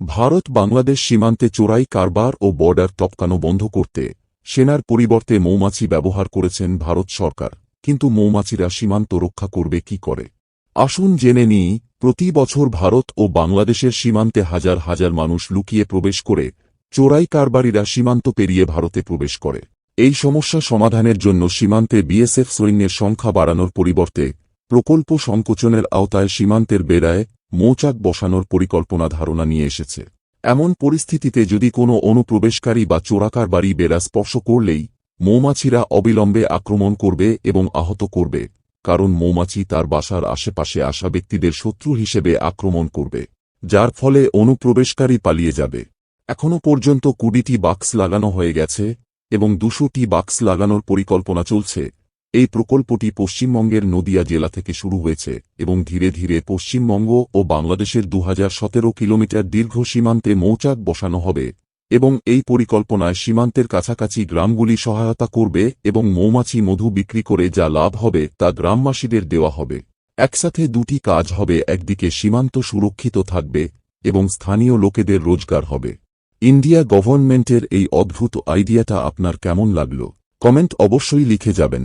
ভারত বাংলাদেশ সীমান্তে চোরাই কারবার ও বর্ডার টপকানো বন্ধ করতে সেনার পরিবর্তে মৌমাছি ব্যবহার করেছেন ভারত সরকার। কিন্তু মৌমাছিরা সীমান্ত রক্ষা করবে কি করে? আসুন জেনে নিই, প্রতি বছর ভারত ও বাংলাদেশের সীমান্তে হাজার হাজার মানুষ লুকিয়ে প্রবেশ করে চোরাই কারবারিরা সীমান্ত পেরিয়ে ভারতে প্রবেশ করে। এই সমস্যা সমাধানের জন্য সীমান্তে বিএসএফ সৈন্যের সংখ্যা বাড়ানোর পরিবর্তে প্রকল্প সংকোচনের আওতায় সীমান্তের বেড়ায় মৌচাক বসানোর পরিকল্পনা ধারণা নিয়ে এসেছে। এমন পরিস্থিতিতে যদি কোনো অনুপ্রবেশকারী বা চোরাকার বাড়ি বেড়া স্পর্শ করলেই, মৌমাছিরা অবিলম্বে আক্রমণ করবে এবং আহত করবে, কারণ মৌমাছি তার বাসার আশেপাশে আসা ব্যক্তিদের শত্রু হিসেবে আক্রমণ করবে, যার ফলে অনুপ্রবেশকারী পালিয়ে যাবে। এখনও পর্যন্ত কুড়িটি বাক্স লাগানো হয়ে গেছে এবং দুশোটি বাক্স লাগানোর পরিকল্পনা চলছে। এই প্রকল্পটি পশ্চিমবঙ্গের নদিয়া জেলা থেকে শুরু হয়েছে এবং ধীরে ধীরে পশ্চিমবঙ্গ ও বাংলাদেশের দু হাজার সতেরো কিলোমিটার দীর্ঘ সীমান্তে মৌচাক বসানো হবে এবং এই পরিকল্পনায় সীমান্তের কাছাকাছি গ্রামগুলি সহায়তা করবে এবং মৌমাছি মধু বিক্রি করে যা লাভ হবে তা গ্রামবাসীদের দেওয়া হবে। একসাথে দুটি কাজ হবে, একদিকে সীমান্ত সুরক্ষিত থাকবে এবং স্থানীয় লোকেদের রোজগার হবে। ইন্ডিয়া গভর্নমেন্টের এই অদ্ভুত আইডিয়াটা আপনার কেমন লাগল? কমেন্ট অবশ্যই লিখে যাবেন।